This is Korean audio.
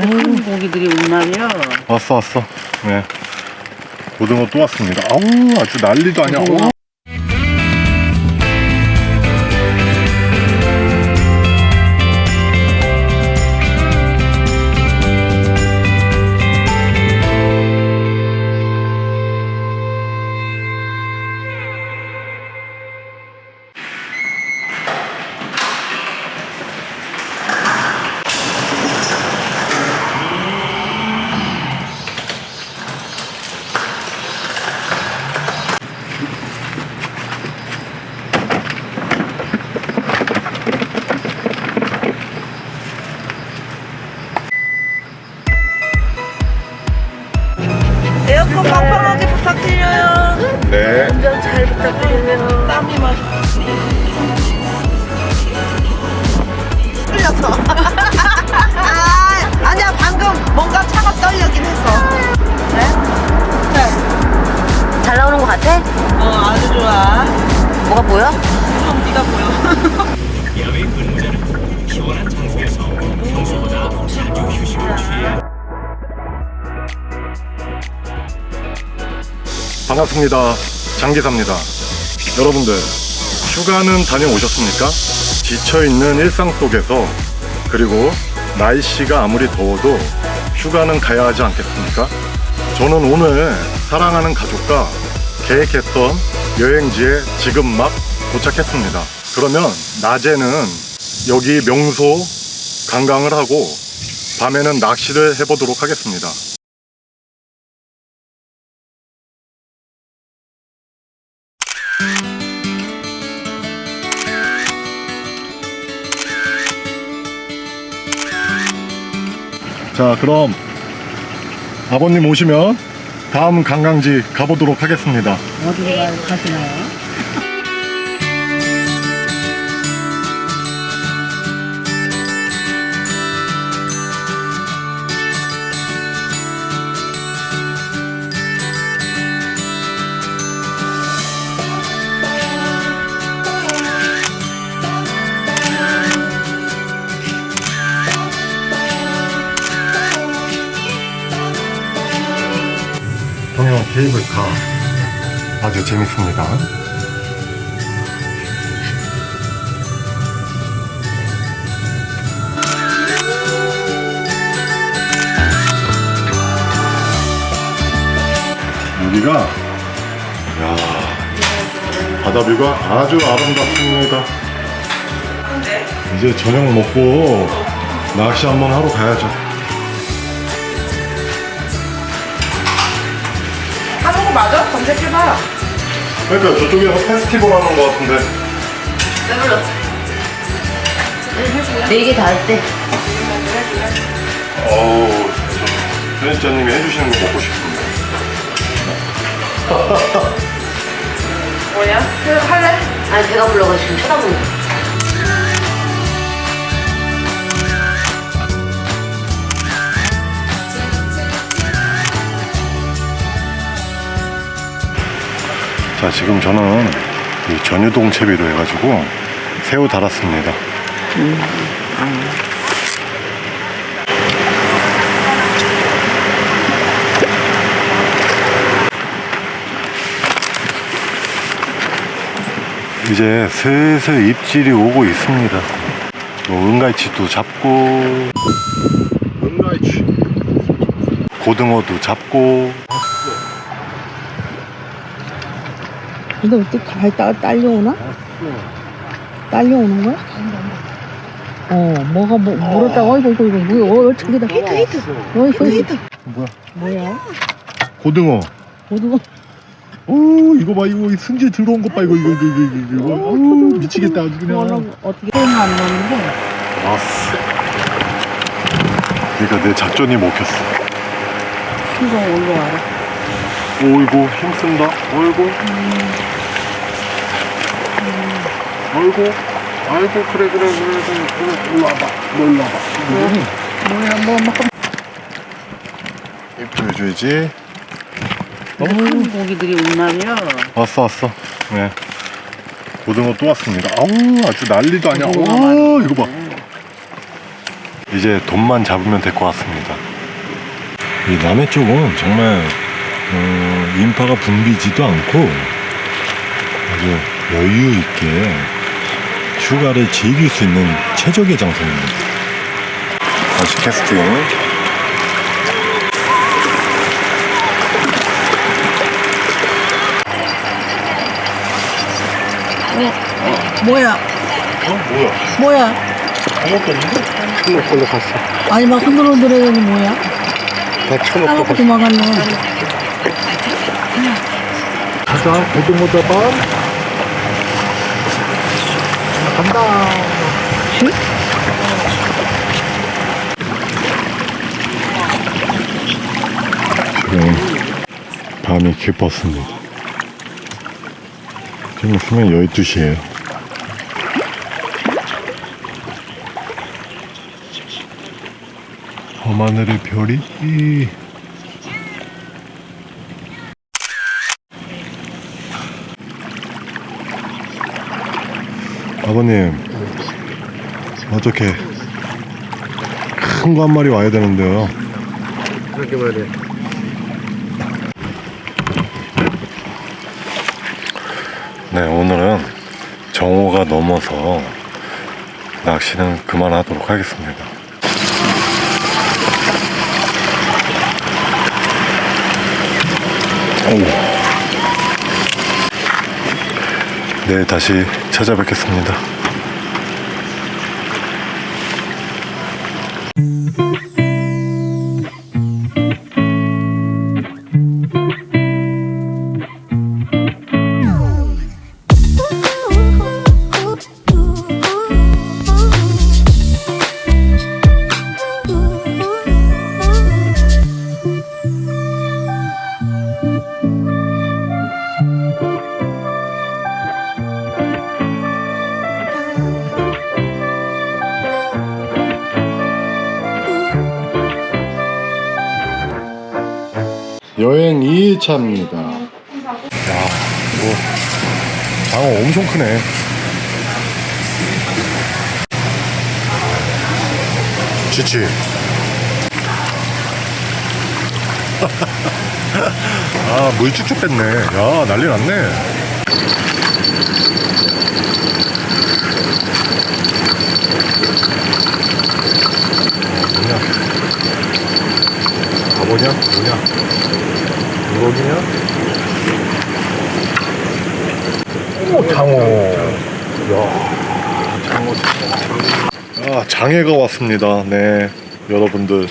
큰 고기들이 온 말이야. 왔어 왔어 네 고등어 또 왔습니다 아우 아주 난리도 아니야. 오. 빵빵하게 부탁드려요. 네 운전 잘 부탁드려요. 땀이 막. 끌렸어. 아, 아니야, 방금 뭔가 차가 떨려긴 했어. 잘 나오는 것 같아? 어, 아주 좋아. 뭐가 보여? 그럼 네가 보여. 반갑습니다 장기사입니다 여러분들 휴가는 다녀오셨습니까? 지쳐있는 일상 속에서 그리고 날씨가 아무리 더워도 휴가는 가야 하지 않겠습니까? 저는 오늘 사랑하는 가족과 계획했던 여행지에 지금 막 도착했습니다. 그러면 낮에는 여기 명소 관광을 하고 밤에는 낚시를 해보도록 하겠습니다. 자, 그럼 아버님 오시면 다음 관광지 가보도록 하겠습니다. 어디로 가- 가시나요? 동영 케이블카 아주 재밌습니다. 여기가 야 바다뷰가 아주 아름답습니다. 이제 저녁 먹고 낚시 한번 하러 가야죠. 맞아? 검색해봐. 그러니까 저쪽에서 페스티벌 하는 것 같은데 네개 다 할 때. 어우 저 편집자님이 해주시는 거 먹고 싶은데 뭐야? 그 할래? 아니, 배가 불러가지고 쳐다보는 거. 자 지금 저는 이 전유동 채비로 해가지고 새우 달았습니다. 이제 슬슬 입질이 오고 있습니다. 뭐 은갈치도 잡고 은갈치. 고등어도 잡고 근데 어떻게 갈 따, 딸려오나? 딸려오는 거야? 어, 뭐가 뭐, 물었다. 어이구, 이거, 이거, 뭐야, 어, 저기다. 히트, 히트. 어이구, 히트. 뭐야 뭐야? 고등어 어디가? 오 이거 봐 이거 승질 들어온 것봐 이거 이거 이거 이거 이거 오 미치겠다 아주 그냥 뭐라고, 어떻게. 게임 안 넣는데. 아싸 그러니까 내 작전이 먹혔어 이거 올라와라. 오이고 힘쓴다 어이구 어이구 아이고 그래 그래 그래 그래 그래. 일로 와봐 너 일로 와봐. 뭐야, 뭐, 막, 입 조여줘야지 큰 고기들이 온 말이야. 왔어 왔어. 네. 고등어 또 왔습니다. 아우 아주 난리도 아니야. 와 많네. 이거 봐. 이제 돈만 잡으면 될 것 같습니다. 이 남해 쪽은 정말 어, 인파가 붐비지도 않고 아주 여유 있게 휴가를 즐길 수 있는 최적의 장소입니다. 다시 캐스팅. 뭐야? 어 뭐야? 뭐야? 아무것도 없는데? 걸로 갔어. 아니 막 흔들흔들해야지 뭐야? 다 천옥 까맣게 도망갔네. 가자 고등어다 반. 간다. 지금 밤이 깊었습니다. 지금 수면 12시에요. 밤하늘의 별이 아버님 어떻게 큰 거 한 마리 와야 되는데요 그렇게 말해. 네 오늘은 정오가 넘어서 낚시는 그만하도록 하겠습니다 오. 네 다시 찾아뵙겠습니다 여행 2일차입니다. 야, 뭐, 장어 엄청 크네. 지치. 아, 물 쭉쭉 뺐네. 야, 난리 났네. 뭐냐? 바보냐? 뭐냐? 우럭이냐? 오, 장어. 야, 장어. 아, 장애가 왔습니다. 네, 여러분들.